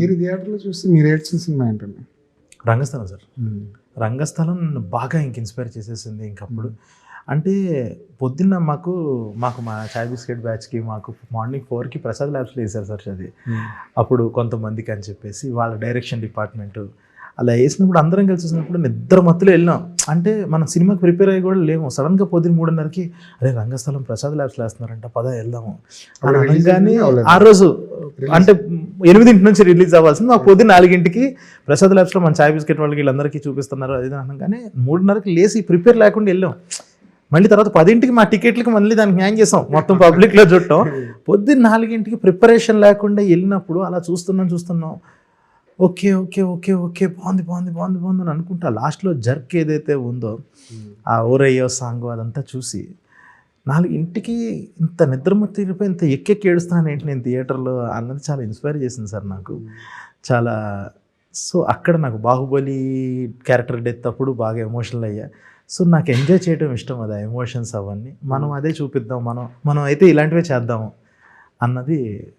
మీరు థియేటర్లో చూస్తే మీరు ఏడ్చిన సినిమా ఏంటండి? రంగస్థలం సార్. రంగస్థలం నన్ను బాగా ఇంక ఇన్స్పైర్ చేసేసింది ఇంకప్పుడు. అంటే పొద్దున్న మాకు మాకు మా చాయ్ బిస్కెట్ బ్యాచ్కి మాకు మార్నింగ్ ఫోర్కి ప్రసాద్ ల్యాబ్స్లో వేశారు సార్ అది అప్పుడు కొంతమందికి అని చెప్పేసి వాళ్ళ డైరెక్షన్ డిపార్ట్మెంట్ అలా వేసినప్పుడు అందరం కలిసి చూసినప్పుడు నిద్ర మత్తులో వెళ్ళాం అంటే మనం సినిమాకి ప్రిపేర్ అయ్యి కూడా లేము. సడన్గా పొద్దున్న మూడున్నరకి అరే రంగస్థలం ప్రసాద్ ల్యాబ్స్లో వేస్తున్నారంట పద వెళ్దాము. అనగానే? ఆ రోజు అంటే ఎనిమిదింటి నుంచి రిలీజ్ అవ్వాల్సింది. మాకు పొద్దున్న నాలుగింటికి ప్రసాద్ ల్యాబ్స్లో మన ఛాయ్ బిస్కెట్ వాళ్ళకి వీళ్ళందరికీ చూపిస్తున్నారు. అది అనగానే మూడున్నరకి లేచి ప్రిపేర్ లేకుండా వెళ్ళాం. మళ్ళీ తర్వాత పదింటికి మా టికెట్లకి మళ్ళీ దానికి న్యాయం చేసాం. మొత్తం పబ్లిక్లో చుట్టాం పొద్దున్న నాలుగింటికి ప్రిపరేషన్ లేకుండా వెళ్ళినప్పుడు అలా చూస్తున్నాం చూస్తున్నాం. ఓకే ఓకే ఓకే ఓకే బాగుంది బాగుంది బాగుంది బాగుంది అని అనుకుంటా. లాస్ట్లో జర్క్ ఏదైతే ఉందో ఆ ఓరయ్యో సాంగ్ అదంతా చూసి నాలుగు ఇంటికి ఇంత నిద్రమత్తిరిపోయి ఇంత ఎక్కెక్కి ఏడుస్తున్నాను ఏంటి? నేను థియేటర్లో అన్నది చాలా ఇన్స్పైర్ చేసింది సార్ నాకు. చాలా సో అక్కడ నాకు బాహుబలి క్యారెక్టర్ డెత్ అప్పుడు బాగా ఎమోషనల్ అయ్యా. సో నాకు ఎంజాయ్ చేయడం ఇష్టం అది ఎమోషన్స్ అవన్నీ. మనం అదే చూపిద్దాం మనం మనం అయితే ఇలాంటివే చేద్దాము అన్నది